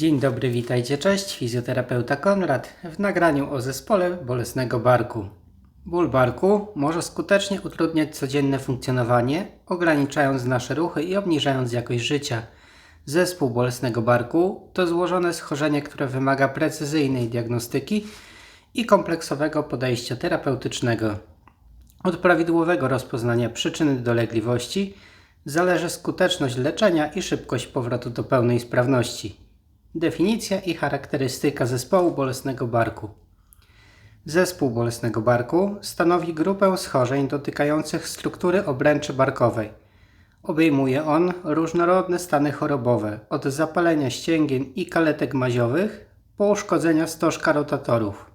Dzień dobry, witajcie, cześć. Fizjoterapeuta Konrad w nagraniu o zespole bolesnego barku. Ból barku może skutecznie utrudniać codzienne funkcjonowanie, ograniczając nasze ruchy i obniżając jakość życia. Zespół bolesnego barku to złożone schorzenie, które wymaga precyzyjnej diagnostyki i kompleksowego podejścia terapeutycznego. Od prawidłowego rozpoznania przyczyny dolegliwości zależy skuteczność leczenia i szybkość powrotu do pełnej sprawności. Definicja i charakterystyka zespołu bolesnego barku. Zespół bolesnego barku stanowi grupę schorzeń dotykających struktury obręczy barkowej. Obejmuje on różnorodne stany chorobowe, od zapalenia ścięgien i kaletek maziowych po uszkodzenia stożka rotatorów.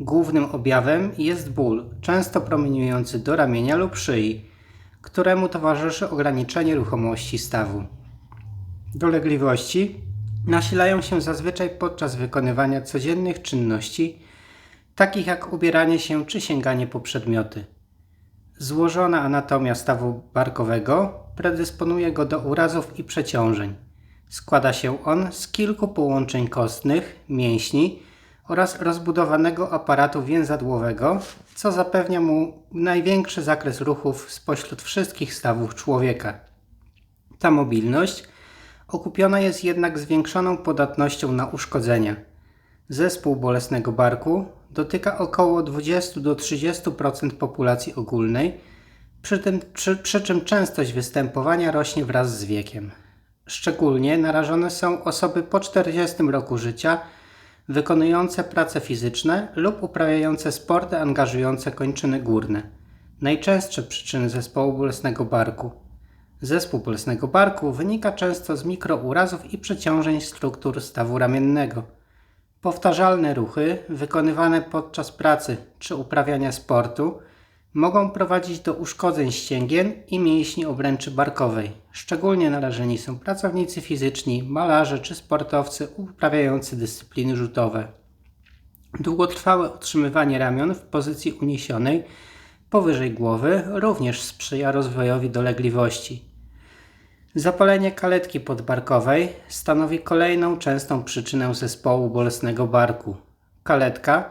Głównym objawem jest ból, często promieniujący do ramienia lub szyi, któremu towarzyszy ograniczenie ruchomości stawu. Dolegliwości nasilają się zazwyczaj podczas wykonywania codziennych czynności, takich jak ubieranie się czy sięganie po przedmioty. Złożona anatomia stawu barkowego predysponuje go do urazów i przeciążeń. Składa się on z kilku połączeń kostnych, mięśni oraz rozbudowanego aparatu więzadłowego, co zapewnia mu największy zakres ruchów spośród wszystkich stawów człowieka. Ta mobilność okupiona jest jednak zwiększoną podatnością na uszkodzenia. Zespół bolesnego barku dotyka około 20 do 30% populacji ogólnej, przy, tym, przy, przy czym częstość występowania rośnie wraz z wiekiem. Szczególnie narażone są osoby po 40 roku życia, wykonujące prace fizyczne lub uprawiające sporty angażujące kończyny górne. Najczęstsze przyczyny zespołu bolesnego barku. Zespół bolesnego barku wynika często z mikrourazów i przeciążeń struktur stawu ramiennego. Powtarzalne ruchy wykonywane podczas pracy czy uprawiania sportu mogą prowadzić do uszkodzeń ścięgien i mięśni obręczy barkowej. Szczególnie narażeni są pracownicy fizyczni, malarze czy sportowcy uprawiający dyscypliny rzutowe. Długotrwałe utrzymywanie ramion w pozycji uniesionej powyżej głowy również sprzyja rozwojowi dolegliwości. Zapalenie kaletki podbarkowej stanowi kolejną częstą przyczynę zespołu bolesnego barku. Kaletka,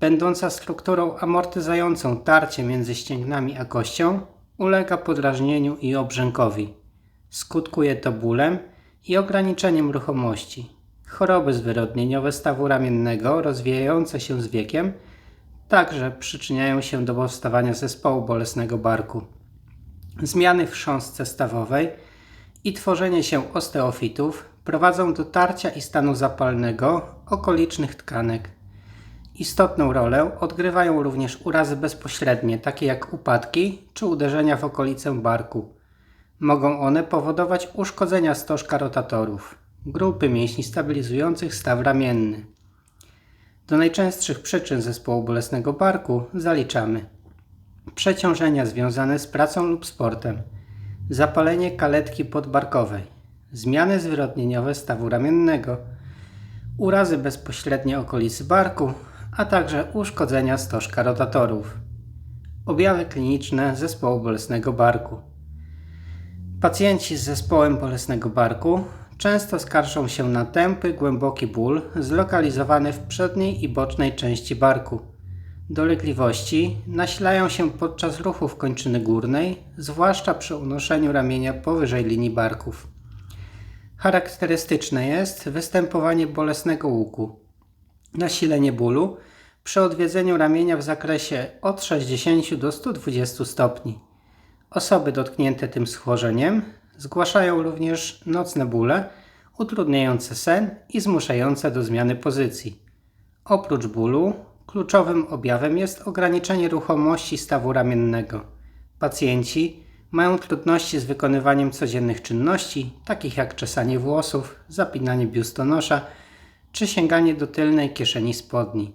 będąca strukturą amortyzującą tarcie między ścięgnami a kością, ulega podrażnieniu i obrzękowi. Skutkuje to bólem i ograniczeniem ruchomości. Choroby zwyrodnieniowe stawu ramiennego rozwijające się z wiekiem także przyczyniają się do powstawania zespołu bolesnego barku. Zmiany w chrząstce stawowej – i tworzenie się osteofitów prowadzą do tarcia i stanu zapalnego okolicznych tkanek. Istotną rolę odgrywają również urazy bezpośrednie, takie jak upadki czy uderzenia w okolicę barku. Mogą one powodować uszkodzenia stożka rotatorów, grupy mięśni stabilizujących staw ramienny. Do najczęstszych przyczyn zespołu bolesnego barku zaliczamy przeciążenia związane z pracą lub sportem, zapalenie kaletki podbarkowej, zmiany zwyrodnieniowe stawu ramiennego, urazy bezpośrednie okolicy barku, a także uszkodzenia stożka rotatorów. Objawy kliniczne zespołu bolesnego barku. Pacjenci z zespołem bolesnego barku często skarżą się na tępy, głęboki ból zlokalizowany w przedniej i bocznej części barku Dolegliwości nasilają się podczas ruchów kończyny górnej, zwłaszcza przy unoszeniu ramienia powyżej linii barków. Charakterystyczne jest występowanie bolesnego łuku, nasilenie bólu przy odwiedzeniu ramienia w zakresie od 60 do 120 stopni. Osoby dotknięte tym schorzeniem zgłaszają również nocne bóle, utrudniające sen i zmuszające do zmiany pozycji. Oprócz bólu Kluczowym objawem jest ograniczenie ruchomości stawu ramiennego. Pacjenci mają trudności z wykonywaniem codziennych czynności, takich jak czesanie włosów, zapinanie biustonosza czy sięganie do tylnej kieszeni spodni.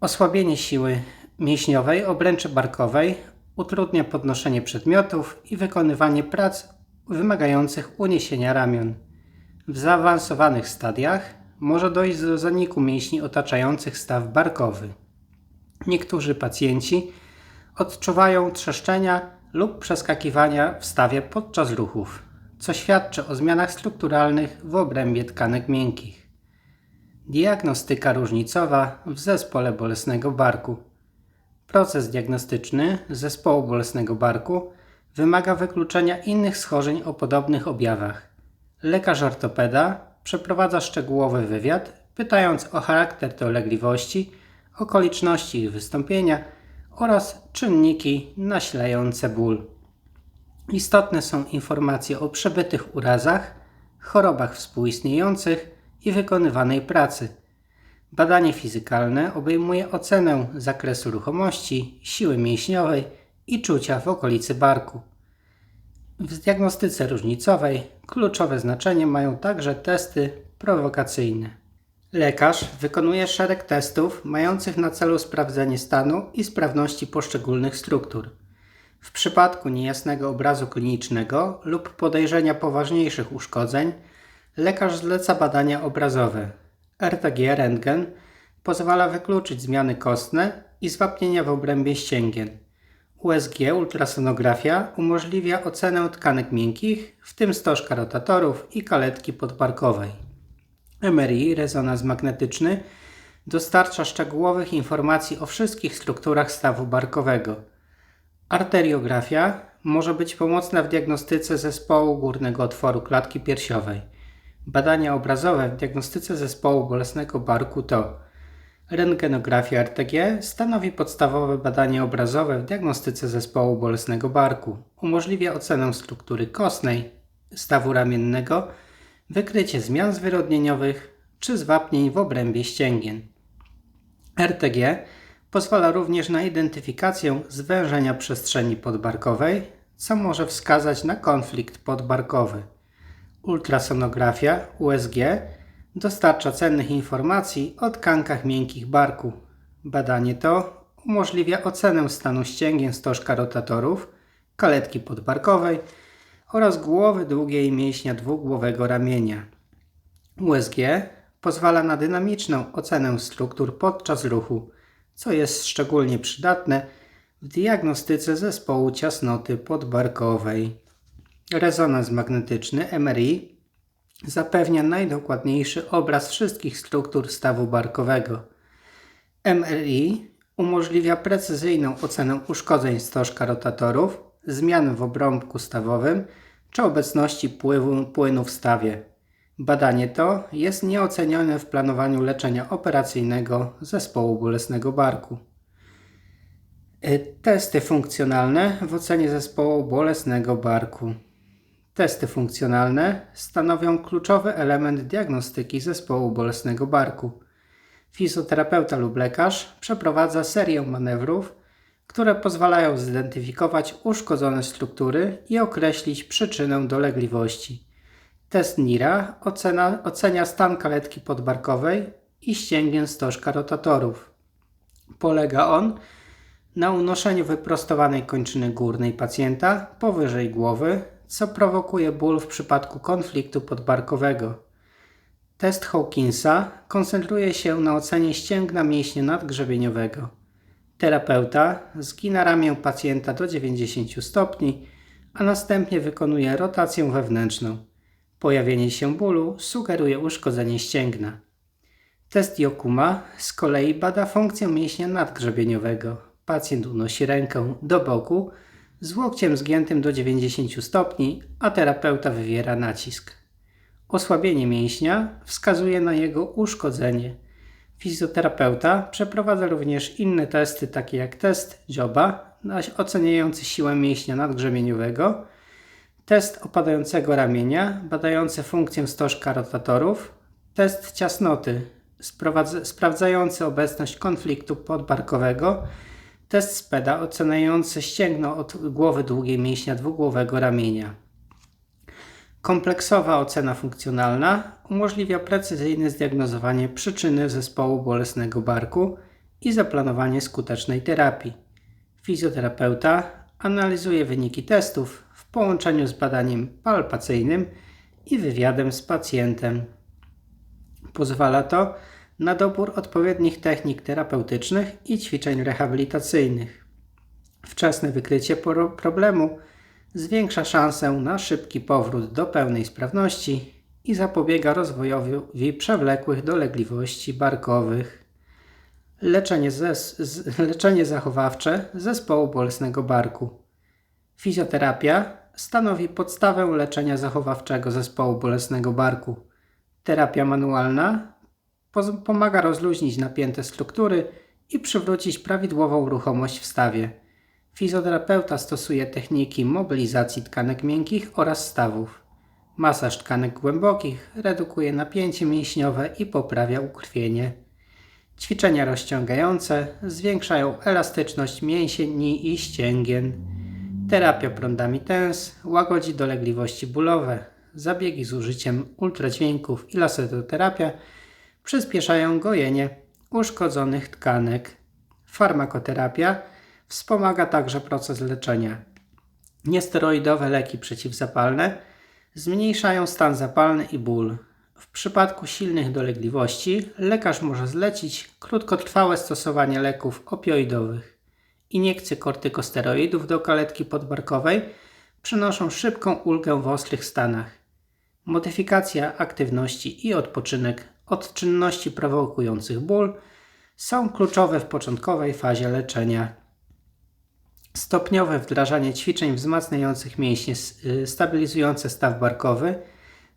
Osłabienie siły mięśniowej obręczy barkowej utrudnia podnoszenie przedmiotów i wykonywanie prac wymagających uniesienia ramion. W zaawansowanych stadiach może dojść do zaniku mięśni otaczających staw barkowy. Niektórzy pacjenci odczuwają trzeszczenia lub przeskakiwania w stawie podczas ruchów. co świadczy o zmianach strukturalnych w obrębie tkanek miękkich. Diagnostyka różnicowa w zespole bolesnego barku. Proces diagnostyczny zespołu bolesnego barku wymaga wykluczenia innych schorzeń o podobnych objawach. Lekarz ortopeda przeprowadza szczegółowy wywiad, pytając o charakter dolegliwości, okoliczności ich wystąpienia oraz czynniki nasilające ból. Istotne są informacje o przebytych urazach, chorobach współistniejących i wykonywanej pracy. Badanie fizykalne obejmuje ocenę zakresu ruchomości, siły mięśniowej i czucia w okolicy barku. W diagnostyce różnicowej kluczowe znaczenie mają także testy prowokacyjne. Lekarz wykonuje szereg testów mających na celu sprawdzenie stanu i sprawności poszczególnych struktur. W przypadku niejasnego obrazu klinicznego lub podejrzenia poważniejszych uszkodzeń, lekarz zleca badania obrazowe. RTG rentgen pozwala wykluczyć zmiany kostne i zwapnienia w obrębie ścięgien. USG ultrasonografia umożliwia ocenę tkanek miękkich, w tym stożka rotatorów i kaletki podbarkowej. MRI, rezonans magnetyczny, dostarcza szczegółowych informacji o wszystkich strukturach stawu barkowego. Arteriografia może być pomocna w diagnostyce zespołu górnego otworu klatki piersiowej. Badania obrazowe w diagnostyce zespołu bolesnego barku to Rentgenografia RTG stanowi podstawowe badanie obrazowe w diagnostyce zespołu bolesnego barku. Umożliwia ocenę struktury kostnej, stawu ramiennego, wykrycie zmian zwyrodnieniowych czy zwapnień w obrębie ścięgien. RTG pozwala również na identyfikację zwężenia przestrzeni podbarkowej, co może wskazać na konflikt podbarkowy. Ultrasonografia USG dostarcza cennych informacji o tkankach miękkich barku. Badanie to umożliwia ocenę stanu ścięgien stożka rotatorów, kaletki podbarkowej oraz głowy długiej mięśnia dwugłowego ramienia. USG pozwala na dynamiczną ocenę struktur podczas ruchu, co jest szczególnie przydatne w diagnostyce zespołu ciasnoty podbarkowej. Rezonans magnetyczny MRI zapewnia najdokładniejszy obraz wszystkich struktur stawu barkowego. MRI umożliwia precyzyjną ocenę uszkodzeń stożka rotatorów, zmian w obrąbku stawowym czy obecności pływu, płynu w stawie. Badanie to jest nieocenione w planowaniu leczenia operacyjnego zespołu bolesnego barku. Testy funkcjonalne w ocenie zespołu bolesnego barku. Testy funkcjonalne stanowią kluczowy element diagnostyki zespołu bolesnego barku. Fizjoterapeuta lub lekarz przeprowadza serię manewrów, które pozwalają zidentyfikować uszkodzone struktury i określić przyczynę dolegliwości. Test NIRA ocena, ocenia stan kaletki podbarkowej i ścięgien stożka rotatorów. Polega on na unoszeniu wyprostowanej kończyny górnej pacjenta powyżej głowy co prowokuje ból w przypadku konfliktu podbarkowego. Test Hawkinsa koncentruje się na ocenie ścięgna mięśnia nadgrzebieniowego. Terapeuta zgina ramię pacjenta do 90 stopni, a następnie wykonuje rotację wewnętrzną. Pojawienie się bólu sugeruje uszkodzenie ścięgna. Test Yokuma z kolei bada funkcję mięśnia nadgrzebieniowego. Pacjent unosi rękę do boku, z łokciem zgiętym do 90 stopni, a terapeuta wywiera nacisk. Osłabienie mięśnia wskazuje na jego uszkodzenie. Fizjoterapeuta przeprowadza również inne testy, takie jak test Joba, oceniający siłę mięśnia nadgrzebieniowego, test opadającego ramienia, badający funkcję stożka rotatorów, test ciasnoty, sprawdzający obecność konfliktu podbarkowego Test SPEDA oceniający ścięgno od głowy długiej mięśnia dwugłowego ramienia. Kompleksowa ocena funkcjonalna umożliwia precyzyjne zdiagnozowanie przyczyny zespołu bolesnego barku i zaplanowanie skutecznej terapii. Fizjoterapeuta analizuje wyniki testów w połączeniu z badaniem palpacyjnym i wywiadem z pacjentem. Pozwala to na dobór odpowiednich technik terapeutycznych i ćwiczeń rehabilitacyjnych. Wczesne wykrycie problemu zwiększa szansę na szybki powrót do pełnej sprawności i zapobiega rozwojowi przewlekłych dolegliwości barkowych. Leczenie, zes- leczenie zachowawcze zespołu bolesnego barku. Fizjoterapia stanowi podstawę leczenia zachowawczego zespołu bolesnego barku. Terapia manualna pomaga rozluźnić napięte struktury i przywrócić prawidłową ruchomość w stawie. Fizjoterapeuta stosuje techniki mobilizacji tkanek miękkich oraz stawów. Masaż tkanek głębokich redukuje napięcie mięśniowe i poprawia ukrwienie. Ćwiczenia rozciągające zwiększają elastyczność mięsieni i ścięgien. Terapia prądami TENS łagodzi dolegliwości bólowe. Zabiegi z użyciem ultradźwięków i laseroterapia przyspieszają gojenie uszkodzonych tkanek. Farmakoterapia wspomaga także proces leczenia. Niesteroidowe leki przeciwzapalne zmniejszają stan zapalny i ból. W przypadku silnych dolegliwości lekarz może zlecić krótkotrwałe stosowanie leków opioidowych. Iniekcje kortykosteroidów do kaletki podbarkowej przynoszą szybką ulgę w ostrych stanach. Modyfikacja aktywności i odpoczynek od czynności prowokujących ból są kluczowe w początkowej fazie leczenia. Stopniowe wdrażanie ćwiczeń wzmacniających mięśnie, y, stabilizujące staw barkowy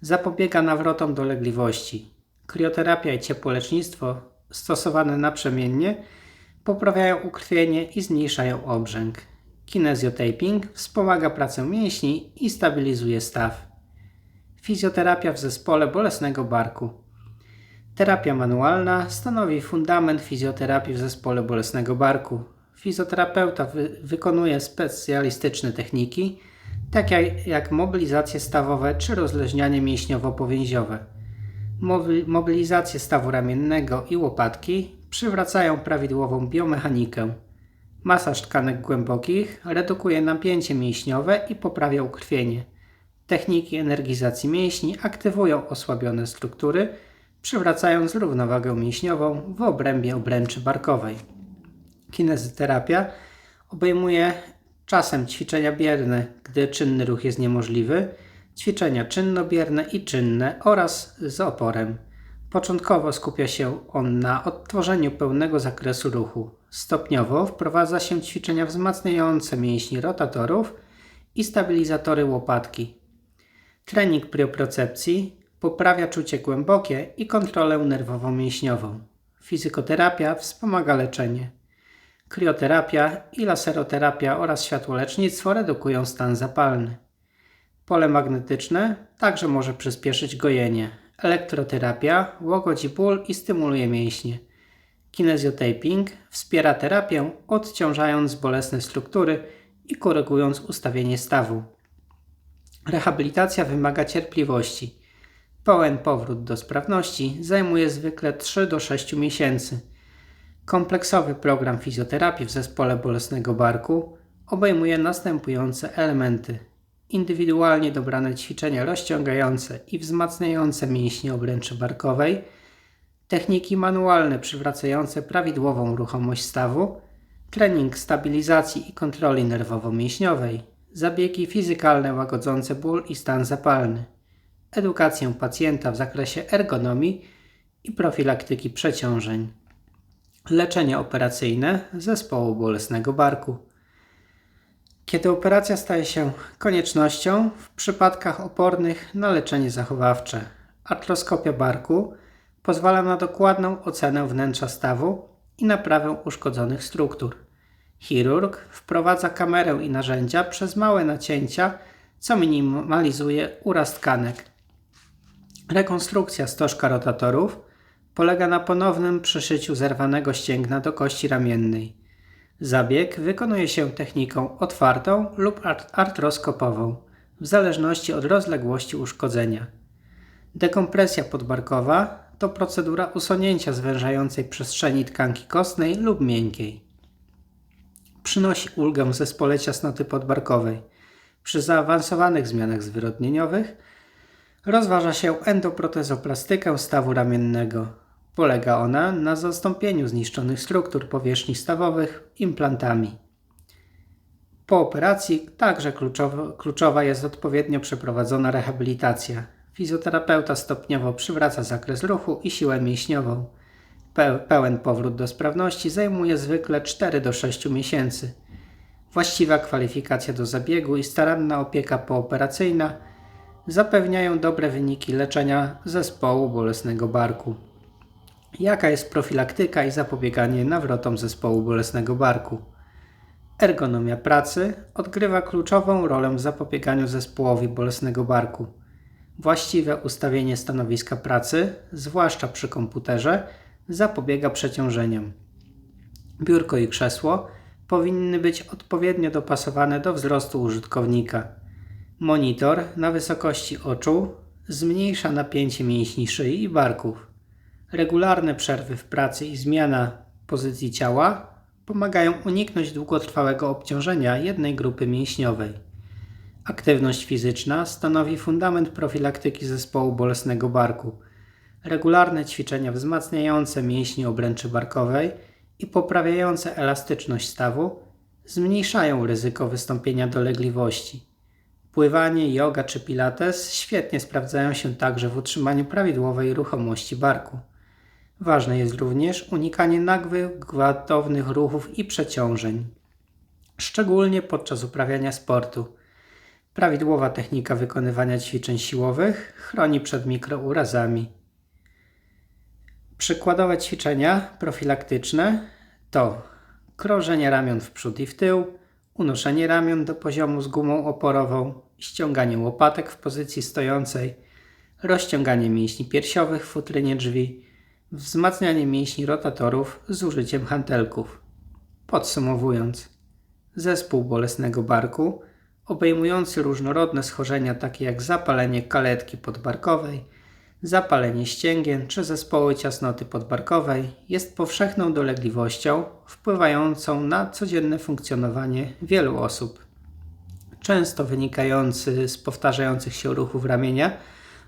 zapobiega nawrotom dolegliwości. Krioterapia i ciepłolecznictwo stosowane naprzemiennie poprawiają ukrwienie i zmniejszają obrzęk. Kinezjotaping wspomaga pracę mięśni i stabilizuje staw. Fizjoterapia w zespole bolesnego barku. Terapia manualna stanowi fundament fizjoterapii w zespole bolesnego barku. Fizjoterapeuta wy- wykonuje specjalistyczne techniki, takie jak mobilizacje stawowe czy rozluźnianie mięśniowo-powięziowe. Mobi- Mobilizacje stawu ramiennego i łopatki przywracają prawidłową biomechanikę. Masaż tkanek głębokich redukuje napięcie mięśniowe i poprawia ukrwienie. Techniki energizacji mięśni aktywują osłabione struktury, przywracając równowagę mięśniową w obrębie obręczy barkowej. Kinezyterapia obejmuje czasem ćwiczenia bierne, gdy czynny ruch jest niemożliwy, ćwiczenia czynnobierne i czynne oraz z oporem. Początkowo skupia się on na odtworzeniu pełnego zakresu ruchu. Stopniowo wprowadza się ćwiczenia wzmacniające mięśnie rotatorów i stabilizatory łopatki. Trening prioprocepcji poprawia czucie głębokie i kontrolę nerwowo-mięśniową. Fizykoterapia wspomaga leczenie. Krioterapia i laseroterapia oraz światłolecznictwo redukują stan zapalny. Pole magnetyczne także może przyspieszyć gojenie. Elektroterapia łagodzi ból i stymuluje mięśnie. Kinezjotaping wspiera terapię, odciążając bolesne struktury i korygując ustawienie stawu. Rehabilitacja wymaga cierpliwości. Pełen powrót do sprawności zajmuje zwykle 3 do 6 miesięcy. Kompleksowy program fizjoterapii w zespole bolesnego barku obejmuje następujące elementy: indywidualnie dobrane ćwiczenia rozciągające i wzmacniające mięśnie obręczy barkowej, techniki manualne przywracające prawidłową ruchomość stawu, trening stabilizacji i kontroli nerwowo-mięśniowej, zabiegi fizykalne łagodzące ból i stan zapalny, edukację pacjenta w zakresie ergonomii i profilaktyki przeciążeń. Leczenie operacyjne zespołu bolesnego barku. Kiedy operacja staje się koniecznością w przypadkach opornych na leczenie zachowawcze, artroskopia barku pozwala na dokładną ocenę wnętrza stawu i naprawę uszkodzonych struktur. Chirurg wprowadza kamerę i narzędzia przez małe nacięcia, co minimalizuje uraz tkanek. Rekonstrukcja stożka rotatorów polega na ponownym przyszyciu zerwanego ścięgna do kości ramiennej. Zabieg wykonuje się techniką otwartą lub art- artroskopową, w zależności od rozległości uszkodzenia. Dekompresja podbarkowa to procedura usunięcia zwężającej przestrzeni tkanki kostnej lub miękkiej. Przynosi ulgę w zespole ciasnoty podbarkowej. Przy zaawansowanych zmianach zwyrodnieniowych rozważa się endoprotezoplastykę stawu ramiennego. Polega ona na zastąpieniu zniszczonych struktur powierzchni stawowych implantami. Po operacji także kluczowo, kluczowa jest odpowiednio przeprowadzona rehabilitacja. Fizjoterapeuta stopniowo przywraca zakres ruchu i siłę mięśniową. Pe- pełen powrót do sprawności zajmuje zwykle 4 do 6 miesięcy. Właściwa kwalifikacja do zabiegu i staranna opieka pooperacyjna zapewniają dobre wyniki leczenia zespołu bolesnego barku. Jaka jest profilaktyka i zapobieganie nawrotom zespołu bolesnego barku? Ergonomia pracy odgrywa kluczową rolę w zapobieganiu zespołowi bolesnego barku. Właściwe ustawienie stanowiska pracy, zwłaszcza przy komputerze, zapobiega przeciążeniom. Biurko i krzesło powinny być odpowiednio dopasowane do wzrostu użytkownika. Monitor na wysokości oczu zmniejsza napięcie mięśni szyi i barków. Regularne przerwy w pracy i zmiana pozycji ciała pomagają uniknąć długotrwałego obciążenia jednej grupy mięśniowej. Aktywność fizyczna stanowi fundament profilaktyki zespołu bolesnego barku. Regularne ćwiczenia wzmacniające mięśnie obręczy barkowej i poprawiające elastyczność stawu zmniejszają ryzyko wystąpienia dolegliwości. Pływanie, yoga czy pilates świetnie sprawdzają się także w utrzymaniu prawidłowej ruchomości barku. Ważne jest również unikanie nagłych, gwałtownych ruchów i przeciążeń, szczególnie podczas uprawiania sportu. Prawidłowa technika wykonywania ćwiczeń siłowych chroni przed mikrourazami. Przykładowe ćwiczenia profilaktyczne to krążenie ramion w przód i w tył, unoszenie ramion do poziomu z gumą oporową, ściąganie łopatek w pozycji stojącej, rozciąganie mięśni piersiowych w futrynie drzwi, wzmacnianie mięśni rotatorów z użyciem hantelków. Podsumowując, zespół bolesnego barku, obejmujący różnorodne schorzenia takie jak zapalenie kaletki podbarkowej, zapalenie ścięgien czy zespoły ciasnoty podbarkowej, jest powszechną dolegliwością wpływającą na codzienne funkcjonowanie wielu osób. Często wynikający z powtarzających się ruchów ramienia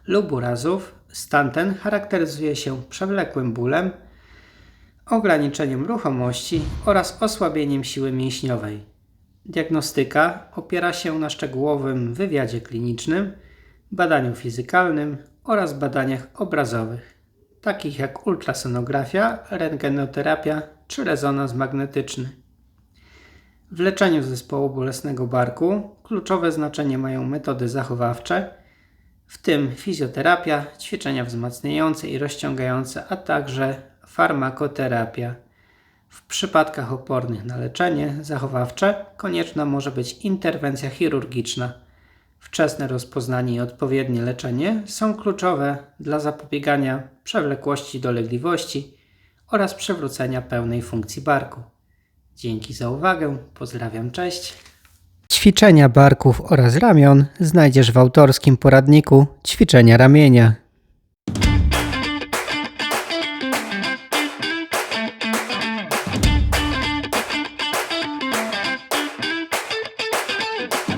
lub urazów, stan ten charakteryzuje się przewlekłym bólem, ograniczeniem ruchomości oraz osłabieniem siły mięśniowej. Diagnostyka opiera się na szczegółowym wywiadzie klinicznym, badaniu fizykalnym oraz badaniach obrazowych, takich jak ultrasonografia, rentgenoterapia czy rezonans magnetyczny. W leczeniu zespołu bolesnego barku kluczowe znaczenie mają metody zachowawcze, w tym fizjoterapia, ćwiczenia wzmacniające i rozciągające, a także farmakoterapia. W przypadkach opornych na leczenie zachowawcze konieczna może być interwencja chirurgiczna. Wczesne rozpoznanie i odpowiednie leczenie są kluczowe dla zapobiegania przewlekłości dolegliwości oraz przywrócenia pełnej funkcji barku. Dzięki za uwagę, pozdrawiam, cześć. Ćwiczenia barków oraz ramion znajdziesz w autorskim poradniku Ćwiczenia ramienia.